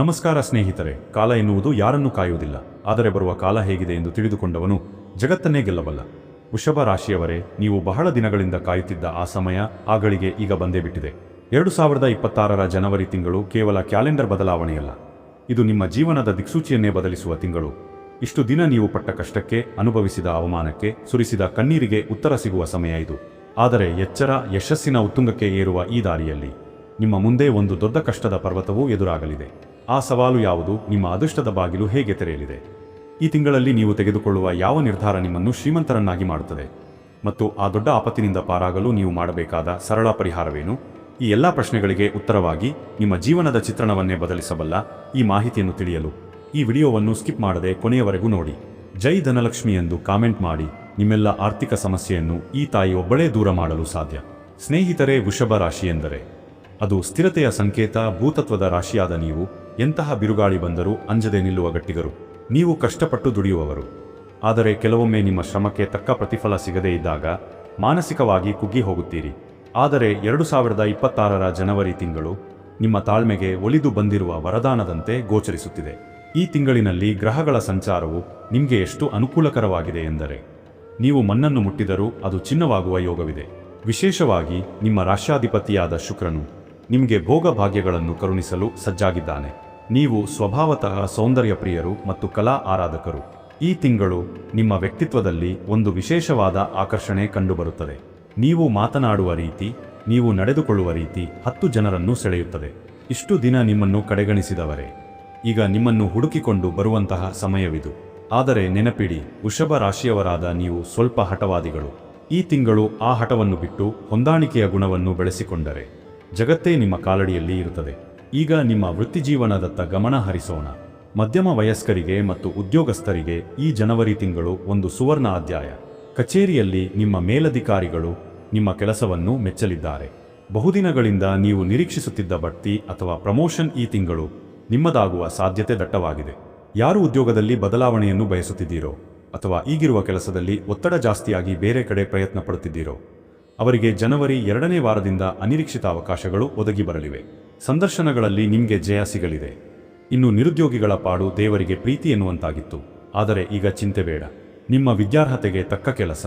ನಮಸ್ಕಾರ ಸ್ನೇಹಿತರೆ, ಕಾಲ ಎನ್ನುವುದು ಯಾರನ್ನೂ ಕಾಯುವುದಿಲ್ಲ, ಆದರೆ ಬರುವ ಕಾಲ ಹೇಗಿದೆ ಎಂದು ತಿಳಿದುಕೊಂಡವನು ಜಗತ್ತನ್ನೇ ಗೆಲ್ಲಬಲ್ಲ. ವೃಷಭ ರಾಶಿಯವರೇ, ನೀವು ಬಹಳ ದಿನಗಳಿಂದ ಕಾಯುತ್ತಿದ್ದ ಆ ಸಮಯ ಆ ಗಳಿಗೆ ಈಗ ಬಂದೇ ಬಿಟ್ಟಿದೆ. ಎರಡು ಸಾವಿರದ ಇಪ್ಪತ್ತಾರರ ಜನವರಿ ತಿಂಗಳು ಕೇವಲ ಕ್ಯಾಲೆಂಡರ್ ಬದಲಾವಣೆಯಲ್ಲ. ಇದು ನಿಮ್ಮ ಜೀವನದ ದಿಕ್ಸೂಚಿಯನ್ನೇ ಬದಲಿಸುವ ತಿಂಗಳು. ಇಷ್ಟು ದಿನ ನೀವು ಪಟ್ಟ ಕಷ್ಟಕ್ಕೆ, ಅನುಭವಿಸಿದ ಅವಮಾನಕ್ಕೆ, ಸುರಿಸಿದ ಕಣ್ಣೀರಿಗೆ ಉತ್ತರ ಸಿಗುವ ಸಮಯ ಇದು. ಆದರೆ ಎಚ್ಚರ, ಯಶಸ್ಸಿನ ಉತ್ತುಂಗಕ್ಕೆ ಏರುವ ಈ ದಾರಿಯಲ್ಲಿ ನಿಮ್ಮ ಮುಂದೆ ಒಂದು ದೊಡ್ಡ ಕಷ್ಟದ ಪರ್ವತವೂ ಎದುರಾಗಲಿದೆ. ಆ ಸವಾಲು ಯಾವುದು? ನಿಮ್ಮ ಅದೃಷ್ಟದ ಬಾಗಿಲು ಹೇಗೆ ತೆರೆಯಲಿದೆ? ಈ ತಿಂಗಳಲ್ಲಿ ನೀವು ತೆಗೆದುಕೊಳ್ಳುವ ಯಾವ ನಿರ್ಧಾರ ನಿಮ್ಮನ್ನು ಶ್ರೀಮಂತರನ್ನಾಗಿ ಮಾಡುತ್ತದೆ? ಮತ್ತು ಆ ದೊಡ್ಡ ಆಪತ್ತಿನಿಂದ ಪಾರಾಗಲು ನೀವು ಮಾಡಬೇಕಾದ ಸರಳ ಪರಿಹಾರವೇನು? ಈ ಎಲ್ಲ ಪ್ರಶ್ನೆಗಳಿಗೆ ಉತ್ತರವಾಗಿ ನಿಮ್ಮ ಜೀವನದ ಚಿತ್ರಣವನ್ನೇ ಬದಲಿಸಬಲ್ಲ ಈ ಮಾಹಿತಿಯನ್ನು ತಿಳಿಯಲು ಈ ವಿಡಿಯೋವನ್ನು ಸ್ಕಿಪ್ ಮಾಡದೆ ಕೊನೆಯವರೆಗೂ ನೋಡಿ. ಜೈ ಧನಲಕ್ಷ್ಮಿ ಎಂದು ಕಾಮೆಂಟ್ ಮಾಡಿ. ನಿಮ್ಮೆಲ್ಲ ಆರ್ಥಿಕ ಸಮಸ್ಯೆಯನ್ನು ಈ ತಾಯಿ ಒಬ್ಬಳೇ ದೂರ ಮಾಡಲು ಸಾಧ್ಯ. ಸ್ನೇಹಿತರೇ, ವೃಷಭ ರಾಶಿ ಎಂದರೆ ಅದು ಸ್ಥಿರತೆಯ ಸಂಕೇತ, ಭೂತತ್ವದ ರಾಶಿಯಾದ ನೀವು ಎಂತಹ ಬಿರುಗಾಳಿ ಬಂದರೂ ಅಂಜದೆ ನಿಲ್ಲುವ ಗಟ್ಟಿಗರು. ನೀವು ಕಷ್ಟಪಟ್ಟು ದುಡಿಯುವವರು. ಆದರೆ ಕೆಲವೊಮ್ಮೆ ನಿಮ್ಮ ಶ್ರಮಕ್ಕೆ ತಕ್ಕ ಪ್ರತಿಫಲ ಸಿಗದೇ ಇದ್ದಾಗ ಮಾನಸಿಕವಾಗಿ ಕುಗ್ಗಿ ಹೋಗುತ್ತೀರಿ. ಆದರೆ ಎರಡು ಸಾವಿರದ ಇಪ್ಪತ್ತಾರರ ಜನವರಿ ತಿಂಗಳು ನಿಮ್ಮ ತಾಳ್ಮೆಗೆ ಒಲಿದು ಬಂದಿರುವ ವರದಾನದಂತೆ ಗೋಚರಿಸುತ್ತಿದೆ. ಈ ತಿಂಗಳಿನಲ್ಲಿ ಗ್ರಹಗಳ ಸಂಚಾರವು ನಿಮಗೆ ಎಷ್ಟು ಅನುಕೂಲಕರವಾಗಿದೆ ಎಂದರೆ, ನೀವು ಮಣ್ಣನ್ನು ಮುಟ್ಟಿದರೂ ಅದು ಚಿನ್ನವಾಗುವ ಯೋಗವಿದೆ. ವಿಶೇಷವಾಗಿ ನಿಮ್ಮ ರಾಷ್ಟ್ರಾಧಿಪತಿಯಾದ ಶುಕ್ರನು ನಿಮಗೆ ಭೋಗಭಾಗ್ಯಗಳನ್ನು ಕರುಣಿಸಲು ಸಜ್ಜಾಗಿದ್ದಾನೆ. ನೀವು ಸ್ವಭಾವತಃ ಸೌಂದರ್ಯ ಪ್ರಿಯರು ಮತ್ತು ಕಲಾ ಆರಾಧಕರು. ಈ ತಿಂಗಳು ನಿಮ್ಮ ವ್ಯಕ್ತಿತ್ವದಲ್ಲಿ ಒಂದು ವಿಶೇಷವಾದ ಆಕರ್ಷಣೆ ಕಂಡುಬರುತ್ತದೆ. ನೀವು ಮಾತನಾಡುವ ರೀತಿ, ನೀವು ನಡೆದುಕೊಳ್ಳುವ ರೀತಿ ಹತ್ತು ಜನರನ್ನು ಸೆಳೆಯುತ್ತದೆ. ಇಷ್ಟು ದಿನ ನಿಮ್ಮನ್ನು ಕಡೆಗಣಿಸಿದವರೇ. ಈಗ ನಿಮ್ಮನ್ನು ಹುಡುಕಿಕೊಂಡು ಬರುವಂತಹ ಸಮಯವಿದು. ಆದರೆ ನೆನಪಿಡಿ, ವೃಷಭ ರಾಶಿಯವರಾದ ನೀವು ಸ್ವಲ್ಪ ಹಠವಾದಿಗಳು. ಈ ತಿಂಗಳು ಆ ಹಠವನ್ನು ಬಿಟ್ಟು ಹೊಂದಾಣಿಕೆಯ ಗುಣವನ್ನು ಬೆಳೆಸಿಕೊಂಡರೆ. ಜಗತ್ತೇ ನಿಮ್ಮ ಕಾಲಡಿಯಲ್ಲಿ ಇರುತ್ತದೆ. ಈಗ ನಿಮ್ಮ ವೃತ್ತಿಜೀವನದತ್ತ ಗಮನ ಹರಿಸೋಣ. ಮಧ್ಯಮ ವಯಸ್ಕರಿಗೆ ಮತ್ತು ಉದ್ಯೋಗಸ್ಥರಿಗೆ ಈ ಜನವರಿ ತಿಂಗಳು ಒಂದು ಸುವರ್ಣ ಅಧ್ಯಾಯ. ಕಚೇರಿಯಲ್ಲಿ ನಿಮ್ಮ ಮೇಲಧಿಕಾರಿಗಳು ನಿಮ್ಮ ಕೆಲಸವನ್ನು ಮೆಚ್ಚಲಿದ್ದಾರೆ. ಬಹುದಿನಗಳಿಂದ ನೀವು ನಿರೀಕ್ಷಿಸುತ್ತಿದ್ದ ಬಡ್ತಿ ಅಥವಾ ಪ್ರಮೋಷನ್ ಈ ತಿಂಗಳು ನಿಮ್ಮದಾಗುವ ಸಾಧ್ಯತೆ ದಟ್ಟವಾಗಿದೆ. ಯಾರು ಉದ್ಯೋಗದಲ್ಲಿ ಬದಲಾವಣೆಯನ್ನು ಬಯಸುತ್ತಿದ್ದೀರೋ ಅಥವಾ ಈಗಿರುವ ಕೆಲಸದಲ್ಲಿ ಒತ್ತಡ ಜಾಸ್ತಿಯಾಗಿ ಬೇರೆ ಕಡೆ ಪ್ರಯತ್ನ ಪಡುತ್ತಿದ್ದೀರೋ ಅವರಿಗೆ ಜನವರಿ ಎರಡನೇ ವಾರದಿಂದ ಅನಿರೀಕ್ಷಿತ ಅವಕಾಶಗಳು ಒದಗಿ ಬರಲಿವೆ. ಸಂದರ್ಶನಗಳಲ್ಲಿ ನಿಮಗೆ ಜಯ ಸಿಗಲಿದೆ. ಇನ್ನು ನಿರುದ್ಯೋಗಿಗಳ ಪಾಡು ದೇವರಿಗೆ ಪ್ರೀತಿ ಎನ್ನುವಂತಾಗಿತ್ತು. ಆದರೆ ಈಗ ಚಿಂತೆ ಬೇಡ. ನಿಮ್ಮ ವಿದ್ಯಾರ್ಹತೆಗೆ ತಕ್ಕ ಕೆಲಸ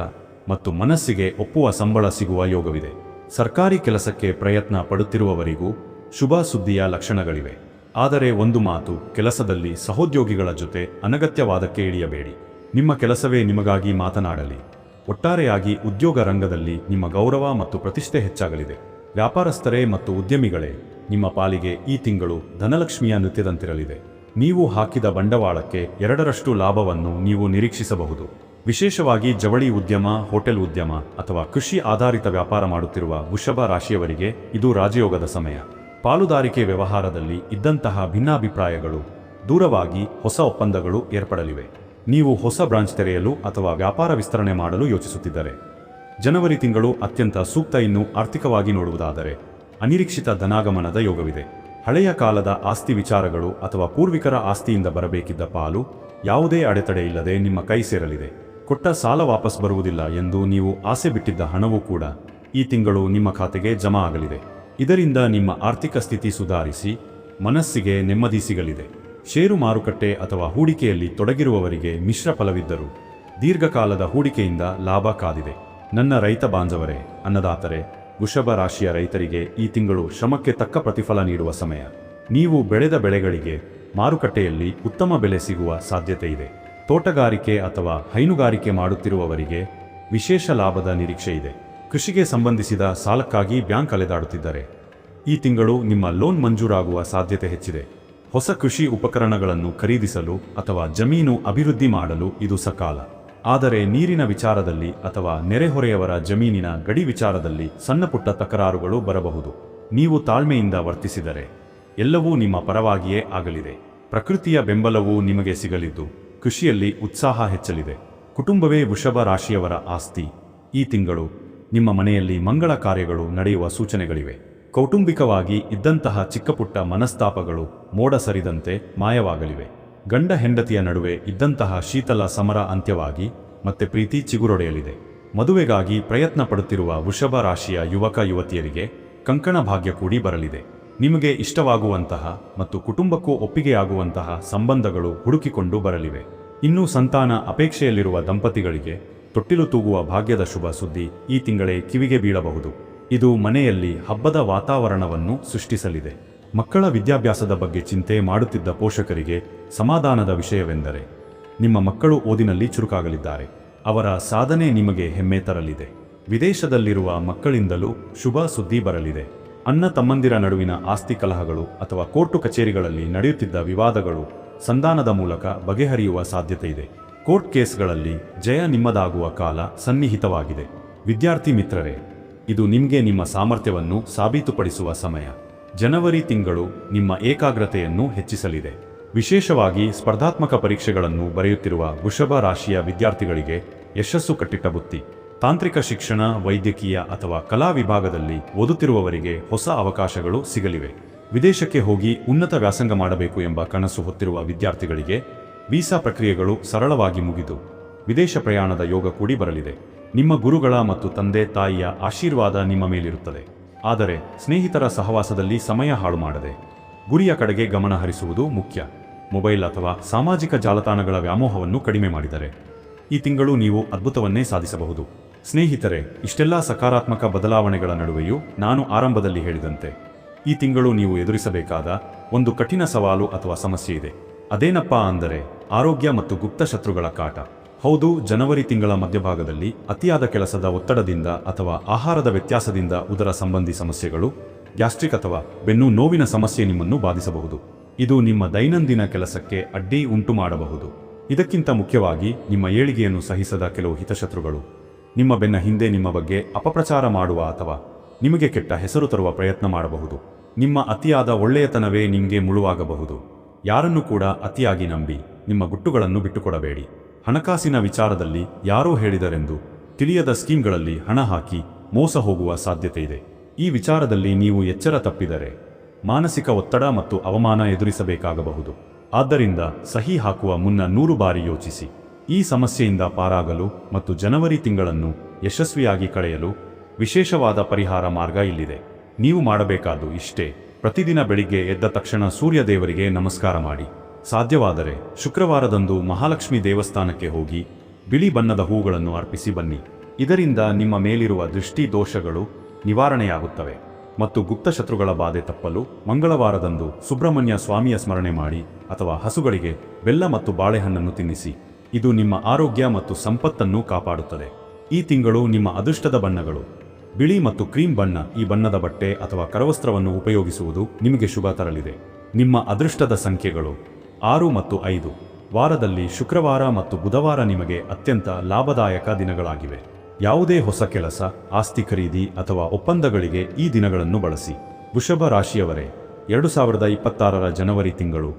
ಮತ್ತು ಮನಸ್ಸಿಗೆ ಒಪ್ಪುವ ಸಂಬಳ ಸಿಗುವ ಯೋಗವಿದೆ. ಸರ್ಕಾರಿ ಕೆಲಸಕ್ಕೆ ಪ್ರಯತ್ನ ಪಡುತ್ತಿರುವವರಿಗೂ ಶುಭ ಸುದ್ದಿಯ ಲಕ್ಷಣಗಳಿವೆ. ಆದರೆ ಒಂದು ಮಾತು, ಕೆಲಸದಲ್ಲಿ ಸಹೋದ್ಯೋಗಿಗಳ ಜೊತೆ ಅನಗತ್ಯವಾದಕ್ಕೆ ಇಳಿಯಬೇಡಿ. ನಿಮ್ಮ ಕೆಲಸವೇ ನಿಮಗಾಗಿ ಮಾತನಾಡಲಿ. ಒಟ್ಟಾರೆಯಾಗಿ ಉದ್ಯೋಗ ರಂಗದಲ್ಲಿ ನಿಮ್ಮ ಗೌರವ ಮತ್ತು ಪ್ರತಿಷ್ಠೆ ಹೆಚ್ಚಾಗಲಿದೆ. ವ್ಯಾಪಾರಸ್ಥರೇ ಮತ್ತು ಉದ್ಯಮಿಗಳೇ ನಿಮ್ಮ ಪಾಲಿಗೆ ಈ ತಿಂಗಳು ಧನಲಕ್ಷ್ಮಿಯ ನೃತ್ಯದಂತಿರಲಿದೆ. ನೀವು ಹಾಕಿದ ಬಂಡವಾಳಕ್ಕೆ ಎರಡರಷ್ಟು ಲಾಭವನ್ನು ನೀವು ನಿರೀಕ್ಷಿಸಬಹುದು. ವಿಶೇಷವಾಗಿ ಜವಳಿ ಉದ್ಯಮ, ಹೋಟೆಲ್ ಉದ್ಯಮ ಅಥವಾ ಕೃಷಿ ಆಧಾರಿತ ವ್ಯಾಪಾರ ಮಾಡುತ್ತಿರುವ ವೃಷಭ ರಾಶಿಯವರಿಗೆ ಇದು ರಾಜಯೋಗದ ಸಮಯ. ಪಾಲುದಾರಿಕೆ ವ್ಯವಹಾರದಲ್ಲಿ ಇದ್ದಂತಹ ಭಿನ್ನಾಭಿಪ್ರಾಯಗಳು ದೂರವಾಗಿ ಹೊಸ ಒಪ್ಪಂದಗಳು ಏರ್ಪಡಲಿವೆ. ನೀವು ಹೊಸ ಬ್ರಾಂಚ್ ತೆರೆಯಲು ಅಥವಾ ವ್ಯಾಪಾರ ವಿಸ್ತರಣೆ ಮಾಡಲು ಯೋಚಿಸುತ್ತಿದ್ದರೆ. ಜನವರಿ ತಿಂಗಳು ಅತ್ಯಂತ ಸೂಕ್ತ ಇನ್ನು ಆರ್ಥಿಕವಾಗಿ ನೋಡುವುದಾದರೆ ಅನಿರೀಕ್ಷಿತ ಧನಾಗಮನದ ಯೋಗವಿದೆ. ಹಳೆಯ ಕಾಲದ ಆಸ್ತಿ ವಿಚಾರಗಳು ಅಥವಾ ಪೂರ್ವಿಕರ ಆಸ್ತಿಯಿಂದ ಬರಬೇಕಿದ್ದ ಪಾಲು ಯಾವುದೇ ಅಡೆತಡೆ ಇಲ್ಲದೆ ನಿಮ್ಮ ಕೈ ಸೇರಲಿದೆ. ಕೊಟ್ಟ ಸಾಲ ವಾಪಸ್ ಬರುವುದಿಲ್ಲ ಎಂದು ನೀವು ಆಸೆ ಬಿಟ್ಟಿದ್ದ ಹಣವೂ ಕೂಡ ಈ ತಿಂಗಳು ನಿಮ್ಮ ಖಾತೆಗೆ ಜಮಾ ಆಗಲಿದೆ. ಇದರಿಂದ ನಿಮ್ಮ ಆರ್ಥಿಕ ಸ್ಥಿತಿ ಸುಧಾರಿಸಿ ಮನಸ್ಸಿಗೆ ನೆಮ್ಮದಿ ಸಿಗಲಿದೆ. ಷೇರು ಮಾರುಕಟ್ಟೆ ಅಥವಾ ಹೂಡಿಕೆಯಲ್ಲಿ ತೊಡಗಿರುವವರಿಗೆ ಮಿಶ್ರ ಫಲವಿದ್ದರೂ ದೀರ್ಘಕಾಲದ ಹೂಡಿಕೆಯಿಂದ ಲಾಭ ಕಾದಿದೆ. ನನ್ನ ರೈತ ಬಾಂಧವರೇ, ಅನ್ನದಾತರೆ ವೃಷಭ ರಾಶಿಯ ರೈತರಿಗೆ ಈ ತಿಂಗಳು ಶ್ರಮಕ್ಕೆ ತಕ್ಕ ಪ್ರತಿಫಲ ನೀಡುವ ಸಮಯ. ನೀವು ಬೆಳೆದ ಬೆಳೆಗಳಿಗೆ ಮಾರುಕಟ್ಟೆಯಲ್ಲಿ ಉತ್ತಮ ಬೆಲೆ ಸಿಗುವ ಸಾಧ್ಯತೆ ಇದೆ. ತೋಟಗಾರಿಕೆ ಅಥವಾ ಹೈನುಗಾರಿಕೆ ಮಾಡುತ್ತಿರುವವರಿಗೆ ವಿಶೇಷ ಲಾಭದ ನಿರೀಕ್ಷೆ ಇದೆ. ಕೃಷಿಗೆ ಸಂಬಂಧಿಸಿದ ಸಾಲಕ್ಕಾಗಿ ಬ್ಯಾಂಕ್ ಅಲೆದಾಡುತ್ತಿದ್ದರೆ. ಈ ತಿಂಗಳು ನಿಮ್ಮ ಲೋನ್ ಮಂಜೂರಾಗುವ ಸಾಧ್ಯತೆ ಹೆಚ್ಚಿದೆ. ಹೊಸ ಕೃಷಿ ಉಪಕರಣಗಳನ್ನು ಖರೀದಿಸಲು ಅಥವಾ ಜಮೀನು ಅಭಿವೃದ್ಧಿ ಮಾಡಲು ಇದು ಸಕಾಲ. ಆದರೆ ನೀರಿನ ವಿಚಾರದಲ್ಲಿ ಅಥವಾ ನೆರೆಹೊರೆಯವರ ಜಮೀನಿನ ಗಡಿ ವಿಚಾರದಲ್ಲಿ ಸಣ್ಣಪುಟ್ಟ ತಕರಾರುಗಳು ಬರಬಹುದು. ನೀವು ತಾಳ್ಮೆಯಿಂದ ವರ್ತಿಸಿದರೆ ಎಲ್ಲವೂ ನಿಮ್ಮ ಪರವಾಗಿಯೇ ಆಗಲಿದೆ. ಪ್ರಕೃತಿಯ ಬೆಂಬಲವೂ ನಿಮಗೆ ಸಿಗಲಿದ್ದು, ಕೃಷಿಯಲ್ಲಿ ಉತ್ಸಾಹ ಹೆಚ್ಚಲಿದೆ. ಕುಟುಂಬವೇ ವೃಷಭ ರಾಶಿಯವರ ಆಸ್ತಿ. ಈ ತಿಂಗಳು ನಿಮ್ಮ ಮನೆಯಲ್ಲಿ ಮಂಗಳ ಕಾರ್ಯಗಳು ನಡೆಯುವ ಸೂಚನೆಗಳಿವೆ. ಕೌಟುಂಬಿಕವಾಗಿ ಇದ್ದಂತಹ ಚಿಕ್ಕಪುಟ್ಟ ಮನಸ್ತಾಪಗಳು ಮೋಡ ಸರಿದಂತೆ ಮಾಯವಾಗಲಿವೆ. ಗಂಡ ಹೆಂಡತಿಯ ನಡುವೆ ಇದ್ದಂತಹ ಶೀತಲ ಸಮರ ಅಂತ್ಯವಾಗಿ ಮತ್ತೆ ಪ್ರೀತಿ ಚಿಗುರೊಡೆಯಲಿದೆ. ಮದುವೆಗಾಗಿ ಪ್ರಯತ್ನ ಪಡುತ್ತಿರುವ ವೃಷಭ ರಾಶಿಯ ಯುವಕ ಯುವತಿಯರಿಗೆ ಕಂಕಣ ಭಾಗ್ಯ ಕೂಡಿ ಬರಲಿದೆ. ನಿಮಗೆ ಇಷ್ಟವಾಗುವಂತಹ ಮತ್ತು ಕುಟುಂಬಕ್ಕೂ ಒಪ್ಪಿಗೆಯಾಗುವಂತಹ ಸಂಬಂಧಗಳು ಹುಡುಕಿಕೊಂಡು ಬರಲಿವೆ. ಇನ್ನೂ ಸಂತಾನ ಅಪೇಕ್ಷೆಯಲ್ಲಿರುವ ದಂಪತಿಗಳಿಗೆ ತೊಟ್ಟಿಲು ತೂಗುವ ಭಾಗ್ಯದ ಶುಭ ಸುದ್ದಿ ಈ ತಿಂಗಳೇ ಕಿವಿಗೆ ಬೀಳಬಹುದು. ಇದು ಮನೆಯಲ್ಲಿ ಹಬ್ಬದ ವಾತಾವರಣವನ್ನು ಸೃಷ್ಟಿಸಲಿದೆ. ಮಕ್ಕಳ ವಿದ್ಯಾಭ್ಯಾಸದ ಬಗ್ಗೆ ಚಿಂತೆ ಮಾಡುತ್ತಿದ್ದ ಪೋಷಕರಿಗೆ ಸಮಾಧಾನದ ವಿಷಯವೆಂದರೆ, ನಿಮ್ಮ ಮಕ್ಕಳು ಓದಿನಲ್ಲಿ ಚುರುಕಾಗಲಿದ್ದಾರೆ. ಅವರ ಸಾಧನೆ ನಿಮಗೆ ಹೆಮ್ಮೆ ತರಲಿದೆ. ವಿದೇಶದಲ್ಲಿರುವ ಮಕ್ಕಳಿಂದಲೂ ಶುಭ ಸುದ್ದಿ ಬರಲಿದೆ. ಅನ್ನ ತಮ್ಮಂದಿರ ನಡುವಿನ ಆಸ್ತಿ ಕಲಹಗಳು ಅಥವಾ ಕೋರ್ಟು ಕಚೇರಿಗಳಲ್ಲಿ ನಡೆಯುತ್ತಿದ್ದ ವಿವಾದಗಳು ಸಂಧಾನದ ಮೂಲಕ ಬಗೆಹರಿಯುವ ಸಾಧ್ಯತೆ ಇದೆ. ಕೋರ್ಟ್ ಕೇಸ್ಗಳಲ್ಲಿ ಜಯ ನಿಮ್ಮದಾಗುವ ಕಾಲ ಸನ್ನಿಹಿತವಾಗಿದೆ. ವಿದ್ಯಾರ್ಥಿ ಮಿತ್ರರೇ, ಇದು ನಿಮಗೆ ನಿಮ್ಮ ಸಾಮರ್ಥ್ಯವನ್ನು ಸಾಬೀತುಪಡಿಸುವ ಸಮಯ. ಜನವರಿ ತಿಂಗಳು ನಿಮ್ಮ ಏಕಾಗ್ರತೆಯನ್ನು ಹೆಚ್ಚಿಸಲಿದೆ. ವಿಶೇಷವಾಗಿ ಸ್ಪರ್ಧಾತ್ಮಕ ಪರೀಕ್ಷೆಗಳನ್ನು ಬರೆಯುತ್ತಿರುವ ವೃಷಭ ರಾಶಿಯ ವಿದ್ಯಾರ್ಥಿಗಳಿಗೆ ಯಶಸ್ಸು ಕಟ್ಟಿಟ್ಟ ಬುತ್ತಿ. ತಾಂತ್ರಿಕ ಶಿಕ್ಷಣ, ವೈದ್ಯಕೀಯ ಅಥವಾ ಕಲಾ ವಿಭಾಗದಲ್ಲಿ ಓದುತ್ತಿರುವವರಿಗೆ ಹೊಸ ಅವಕಾಶಗಳು ಸಿಗಲಿವೆ. ವಿದೇಶಕ್ಕೆ ಹೋಗಿ ಉನ್ನತ ವ್ಯಾಸಂಗ ಮಾಡಬೇಕು ಎಂಬ ಕನಸು ಹೊತ್ತಿರುವ ವಿದ್ಯಾರ್ಥಿಗಳಿಗೆ ವೀಸಾ ಪ್ರಕ್ರಿಯೆಗಳು ಸರಳವಾಗಿ ಮುಗಿದು ವಿದೇಶ ಪ್ರಯಾಣದ ಯೋಗ ಕೂಡಿ ಬರಲಿದೆ. ನಿಮ್ಮ ಗುರುಗಳ ಮತ್ತು ತಂದೆ ತಾಯಿಯ ಆಶೀರ್ವಾದ ನಿಮ್ಮ ಮೇಲಿರುತ್ತದೆ. ಆದರೆ ಸ್ನೇಹಿತರ ಸಹವಾಸದಲ್ಲಿ ಸಮಯ ಹಾಳು ಮಾಡದೆ ಗುರಿಯ ಕಡೆಗೆ ಗಮನ ಹರಿಸುವುದು ಮುಖ್ಯ. ಮೊಬೈಲ್ ಅಥವಾ ಸಾಮಾಜಿಕ ಜಾಲತಾಣಗಳ ವ್ಯಾಮೋಹವನ್ನು ಕಡಿಮೆ ಮಾಡಿದರೆ ಈ ತಿಂಗಳು ನೀವು ಅದ್ಭುತವನ್ನೇ ಸಾಧಿಸಬಹುದು. ಸ್ನೇಹಿತರೆ, ಇಷ್ಟೆಲ್ಲ ಸಕಾರಾತ್ಮಕ ಬದಲಾವಣೆಗಳ ನಡುವೆಯೂ ನಾನು ಆರಂಭದಲ್ಲಿ ಹೇಳಿದಂತೆ ಈ ತಿಂಗಳು ನೀವು ಎದುರಿಸಬೇಕಾದ ಒಂದು ಕಠಿಣ ಸವಾಲು ಅಥವಾ ಸಮಸ್ಯೆ ಇದೆ. ಅದೇನಪ್ಪ ಅಂದರೆ ಆರೋಗ್ಯ ಮತ್ತು ಗುಪ್ತ ಶತ್ರುಗಳ ಕಾಟ. ಹೌದು, ಜನವರಿ ತಿಂಗಳ ಮಧ್ಯಭಾಗದಲ್ಲಿ ಅತಿಯಾದ ಕೆಲಸದ ಒತ್ತಡದಿಂದ ಅಥವಾ ಆಹಾರದ ವ್ಯತ್ಯಾಸದಿಂದ ಉದರ ಸಂಬಂಧಿ ಸಮಸ್ಯೆಗಳು, ಗ್ಯಾಸ್ಟ್ರಿಕ್ ಅಥವಾ ಬೆನ್ನು ನೋವಿನ ಸಮಸ್ಯೆ ನಿಮ್ಮನ್ನು ಬಾಧಿಸಬಹುದು. ಇದು ನಿಮ್ಮ ದೈನಂದಿನ ಕೆಲಸಕ್ಕೆ ಅಡ್ಡಿ ಉಂಟು ಮಾಡಬಹುದು. ಇದಕ್ಕಿಂತ ಮುಖ್ಯವಾಗಿ ನಿಮ್ಮ ಏಳಿಗೆಯನ್ನು ಸಹಿಸದ ಕೆಲವು ಹಿತಶತ್ರುಗಳು. ನಿಮ್ಮ ಬೆನ್ನ ಹಿಂದೆ ನಿಮ್ಮ ಬಗ್ಗೆ ಅಪಪ್ರಚಾರ ಮಾಡುವ ಅಥವಾ ನಿಮಗೆ ಕೆಟ್ಟ ಹೆಸರು ತರುವ ಪ್ರಯತ್ನ ಮಾಡಬಹುದು. ನಿಮ್ಮ ಅತಿಯಾದ ಒಳ್ಳೆಯತನವೇ ನಿಮಗೆ ಮುಳುವಾಗಬಹುದು. ಯಾರನ್ನು ಕೂಡ ಅತಿಯಾಗಿ ನಂಬಿ ನಿಮ್ಮ ಗುಟ್ಟುಗಳನ್ನು ಬಿಟ್ಟುಕೊಡಬೇಡಿ. ಹಣಕಾಸಿನ ವಿಚಾರದಲ್ಲಿ ಯಾರೋ ಹೇಳಿದರೆಂದು ತಿಳಿಯದ ಸ್ಕೀಮ್ಗಳಲ್ಲಿ ಹಣ ಹಾಕಿ ಮೋಸ ಹೋಗುವ ಸಾಧ್ಯತೆ ಇದೆ ಈ ವಿಚಾರದಲ್ಲಿ ನೀವು ಎಚ್ಚರ ತಪ್ಪಿದರೆ ಮಾನಸಿಕ ಒತ್ತಡ ಮತ್ತು ಅವಮಾನ ಎದುರಿಸಬೇಕಾಗಬಹುದು. ಆದ್ದರಿಂದ ಸಹಿ ಹಾಕುವ ಮುನ್ನ ನೂರು ಬಾರಿ ಯೋಚಿಸಿ. ಈ ಸಮಸ್ಯೆಯಿಂದ ಪಾರಾಗಲು ಮತ್ತು ಜನವರಿ ತಿಂಗಳನ್ನು ಯಶಸ್ವಿಯಾಗಿ ಕಳೆಯಲು ವಿಶೇಷವಾದ ಪರಿಹಾರ ಮಾರ್ಗ ಇಲ್ಲಿದೆ. ನೀವು ಮಾಡಬೇಕಾದ್ದು ಇಷ್ಟೇ. ಪ್ರತಿದಿನ ಬೆಳಿಗ್ಗೆ ಎದ್ದ ತಕ್ಷಣ ಸೂರ್ಯ ದೇವರಿಗೆ ನಮಸ್ಕಾರ ಮಾಡಿ. ಸಾಧ್ಯವಾದರೆ ಶುಕ್ರವಾರದಂದು ಮಹಾಲಕ್ಷ್ಮಿ ದೇವಸ್ಥಾನಕ್ಕೆ ಹೋಗಿ ಬಿಳಿ ಬಣ್ಣದ ಹೂಗಳನ್ನು ಅರ್ಪಿಸಿ ಬನ್ನಿ. ಇದರಿಂದ ನಿಮ್ಮ ಮೇಲಿರುವ ದೃಷ್ಟಿ ದೋಷಗಳು ನಿವಾರಣೆಯಾಗುತ್ತವೆ ಮತ್ತು ಗುಪ್ತಶತ್ರುಗಳ ಬಾಧೆ ತಪ್ಪಲು ಮಂಗಳವಾರದಂದು ಸುಬ್ರಹ್ಮಣ್ಯ ಸ್ವಾಮಿಯ ಸ್ಮರಣೆ ಮಾಡಿ ಅಥವಾ ಹಸುಗಳಿಗೆ ಬೆಲ್ಲ ಮತ್ತು ಬಾಳೆಹಣ್ಣನ್ನು ತಿನ್ನಿಸಿ. ಇದು ನಿಮ್ಮ ಆರೋಗ್ಯ ಮತ್ತು ಸಂಪತ್ತನ್ನು ಕಾಪಾಡುತ್ತದೆ. ಈ ತಿಂಗಳು ನಿಮ್ಮ ಅದೃಷ್ಟದ ಬಣ್ಣಗಳು. ಬಿಳಿ ಮತ್ತು ಕ್ರೀಮ್ ಬಣ್ಣ ಈ ಬಣ್ಣದ ಬಟ್ಟೆ ಅಥವಾ ಕರವಸ್ತ್ರವನ್ನು ಉಪಯೋಗಿಸುವುದು ನಿಮಗೆ ಶುಭ ತರಲಿದೆ. ನಿಮ್ಮ ಅದೃಷ್ಟದ ಸಂಖ್ಯೆಗಳು. ಆರು ಮತ್ತು ಐದು. ವಾರದಲ್ಲಿ ಶುಕ್ರವಾರ ಮತ್ತು ಬುಧವಾರ ನಿಮಗೆ ಅತ್ಯಂತ ಲಾಭದಾಯಕ ದಿನಗಳಾಗಿವೆ. ಯಾವುದೇ ಹೊಸ ಕೆಲಸ, ಆಸ್ತಿ ಖರೀದಿ ಅಥವಾ ಒಪ್ಪಂದಗಳಿಗೆ ಈ ದಿನಗಳನ್ನು ಬಳಸಿ. ವೃಷಭ ರಾಶಿಯವರೇ, ಎರಡು ಸಾವಿರದ ಇಪ್ಪತ್ತಾರರ ಜನವರಿ ತಿಂಗಳು.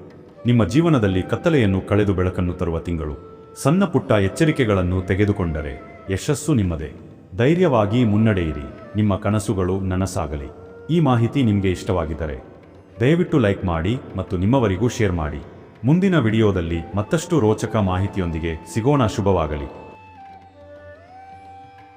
ನಿಮ್ಮ ಜೀವನದಲ್ಲಿ ಕತ್ತಲೆಯನ್ನು ಕಳೆದು ಬೆಳಕನ್ನು ತರುವ ತಿಂಗಳು. ಸಣ್ಣ ಪುಟ್ಟ ಎಚ್ಚರಿಕೆಗಳನ್ನು ತೆಗೆದುಕೊಂಡರೆ ಯಶಸ್ಸು ನಿಮ್ಮದೇ. ಧೈರ್ಯವಾಗಿ ಮುನ್ನಡೆಯಿರಿ. ನಿಮ್ಮ ಕನಸುಗಳು ನನಸಾಗಲಿ. ಈ ಮಾಹಿತಿ ನಿಮಗೆ ಇಷ್ಟವಾಗಿದ್ದರೆ ದಯವಿಟ್ಟು ಲೈಕ್ ಮಾಡಿ ಮತ್ತು ನಿಮ್ಮವರಿಗೂ ಶೇರ್ ಮಾಡಿ. ಮುಂದಿನ ವಿಡಿಯೋದಲ್ಲಿ ಮತ್ತಷ್ಟು ರೋಚಕ ಮಾಹಿತಿಯೊಂದಿಗೆ ಸಿಗೋಣ. ಶುಭವಾಗಲಿ.